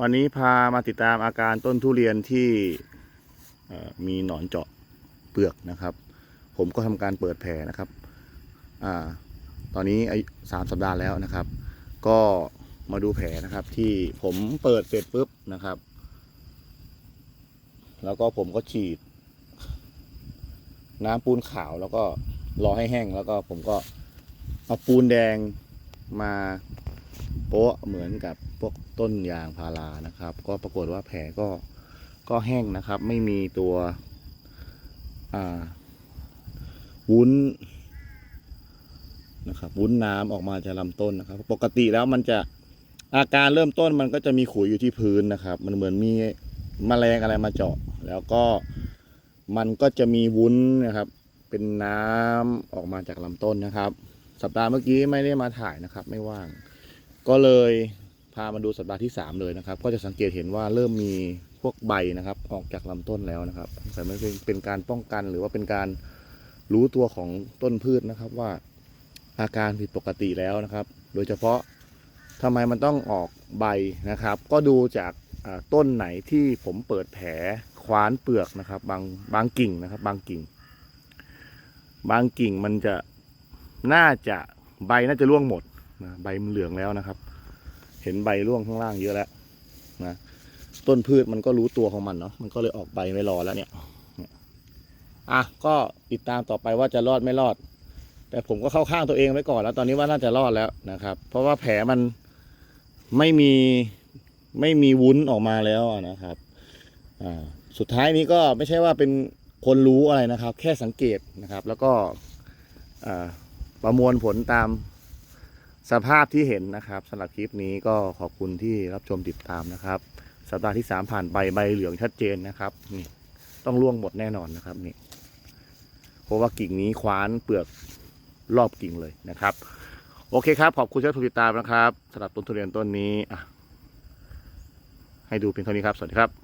วันนี้พามาติดตามอาการต้นทุเรียนที่มีหนอนเจาะเปลือกนะครับ ผมก็ทำการเปิดแผลนะครับอตอนนี้อายุสามสัปดาห์แล้วนะครับ ก็มาดูแผลนะครับที่ผมเปิดเสร็จปุ๊บนะครับ แล้วก็ผมก็ฉีด น้ำปูนขาวแล้วก็รอให้แห้งแล้วก็ผมก็เอาปูนแดงมา โป๊ะเหมือนกับพวกต้นยางพารานะครับ ก็ปรากฏว่าแผลก็ก็แห้งนะครับ ไม่มีตัวอ่าวุ้นนะครับวุ้นน้ำออกมาจากลำต้นนะครับ ปกติแล้วมันจะอาการเริ่มต้นมันก็จะมีขุยอยู่ที่พื้นนะครับ มันเหมือนมีแมลงอะไรมาเจาะ แล้วก็มันก็จะมีวุ้นนะครับ เป็นน้ำออกมาจากลำต้นนะครับ สัปดาห์เมื่อกี้ไม่ได้มาถ่ายนะครับ ไม่ว่าง ก็เลยพามาดูสัปดาห์ที่ 3 เลยนะครับ ก็จะสังเกตเห็นว่าเริ่มมีพวกใบนะครับ ออกจากลำต้นแล้วนะครับแต่ไม่เป็นเป็นการป้องกันหรือว่าเป็นการรู้ตัวของต้นพืชนะครับว่าอาการผิดปกติแล้วนะครับ โดยเฉพาะทำไมมันต้องออกใบนะครับ ก็ดูจากต้นไหนที่ผมเปิดแผลคว้านเปลือกนะครับ บางบางกิ่งนะครับ บางกิ่ง บางกิ่งมันจะน่าจะใบน่าจะร่วงหมด นะใบมันเหลืองแล้วนะครับ เห็นใบร่วงข้างล่างเยอะแล้วนะต้นพืชมันก็รู้ตัวของมันเนาะมันก็เลยออกใบไม่รอแล้วเนี่ยอะก็ติดตามต่อไปว่าจะรอดไม่รอด แต่ผมก็เข้าข้างตัวเองไว้ก่อน แล้วตอนนี้ว่าน่าจะรอดแล้วนะครับ เพราะว่าแผลมันไม่มีไม่มีวุ้นออกมาแล้วนะครับอ่าสุดท้ายนี้ก็ไม่ใช่ว่าเป็นคนรู้อะไรนะครับ แค่สังเกตนะครับ แล้วก็อ่าประมวลผลตาม สภาพที่เห็นนะครับสำหรับคลิปนี้ก็ขอบคุณที่รับชมติดตามนะครับ สัปดาห์ที่สามผ่านไปใบเหลืองชัดเจนนะครับนี่ต้องร่วงหมดแน่นอนนะครับนี่เพราะว่ากิ่งนี้คว้านเปลือกรอบกิ่งเลยนะครับ โอเคครับ ขอบคุณที่ติดตามนะครับสำหรับต้นทุเรียนต้นนี้อะให้ดูเพียงเท่านี้ครับ สวัสดีครับ